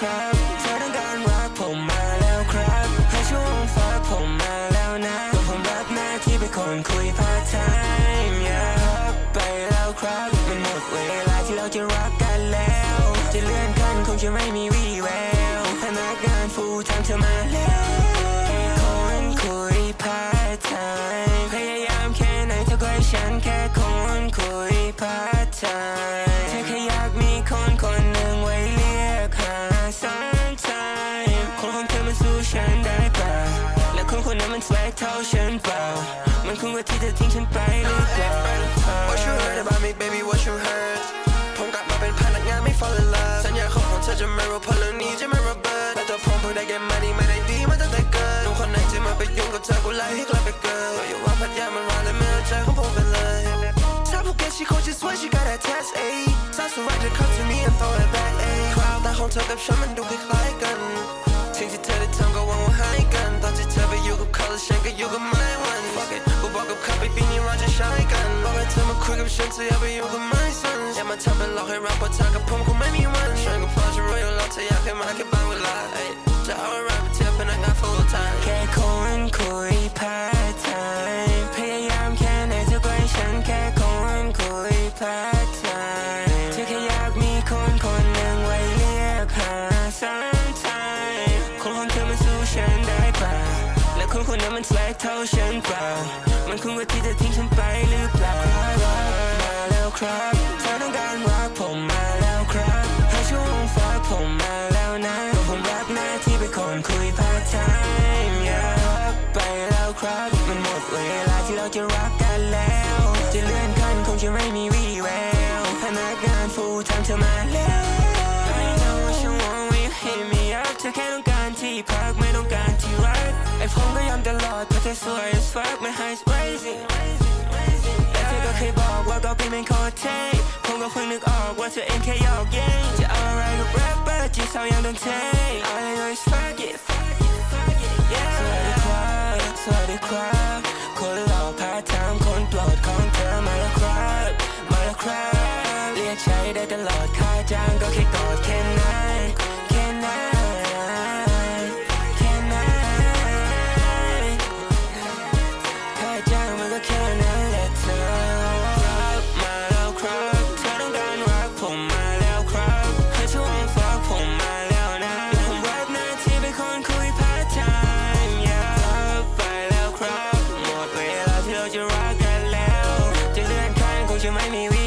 ครับเธอต้องการรักผมมาแล้วครับ ให้ช่วงฟ้าผมมาแล้วนะก็ผมรับหน้าที่เป็นคนคุยพาร์ทไทม์อยากไปแล้วครับ มันหมดเวลาที่เราจะรักกันแล้ว จะเลื่อนขั้นคงจะไม่มีวี่แววพนักงานฟูลไทม์เธอมาแล้วคนคุยพาร์ทไทม์พยายามแค่ไหนเธอก็ให้ฉันแค่คนคุยพาร์ท เท่าฉันเปล่า มันคุ้มกว่าที่เธอทิ้งฉันไปหรือเปล่า What you heard about me baby what you heard ผมกลับมาเป็นพนักงานไม่ fall in love สัญญาของผมเธอจะไม่รู้เพราะเรื่องนี้จะไม่ระเบิดแต่ตัวผมเพิ่งได้แก่มาดีไม่ได้ดีมาตั้งแต่เกิดหนุ่มคนไหนที่มาไปยุ่งกับเธอกูไล่ให้กลับไปเกิดอย่าว่าพัทยามันร้อนเลยไม่เอาใจของผมไปเลยถ้าภูเก็ต she cold just when she got that test ayy ถ้าสุดจะ come to me and throw it back ayy คราวตาของเธอกับฉันมันดูคล้าย เขาแล้วฉันก็อยู่กับไม่วัน Fuck it กูบอกกับเขาไปปีนี้เราจะใช้กันบอกให้เธอมาคุยกับฉันเธออย่าไปอยู่กับไม่ และคนนั้นมันแสลกเท่าฉันเปล่า มันคุ้มกว่าที่เธอทิ้งฉันไปหรือเปล่ามาแล้วครับเธอต้องการรักผมมาแล้วครับให้ช่วงฟ้าผมมาแล้วนะก็ผมรับหน้าที่เป็นคนคุยพาร์ทไทม์อยากไปแล้วครับ มันหมดเวลาที่เราจะรักกันแล้ว จะเลื่อนขั้นคงจะไม่มีวี่แววพนักงานฟูทม์เธอมาแล้ว I know what you want when you hit me up เธอแค่ต้องการที่พัก ยอมตลอดเพราะเธอสวย as fuck my highs rising และเธอก็เคยบอกว่าก็เป็นเป็นโคตรเท่ผมก็เพิ่งนึกออกว่าเธอเองแค่หยอกเย้งจะเอาอะไรกับแรปเปอร์จีสาวยังต้องเท่ All I know is fuck it fuck it fuck it yeah สวัสดีครับสวัสดีครับคนหล่อพาทางคนโปรดของเธอมาแล้วครับ มาแล้วครับ เรียกใช้ได้ตลอดค่าจ้างก็แค่กอดแค่นั้น แล้วครับหมดเว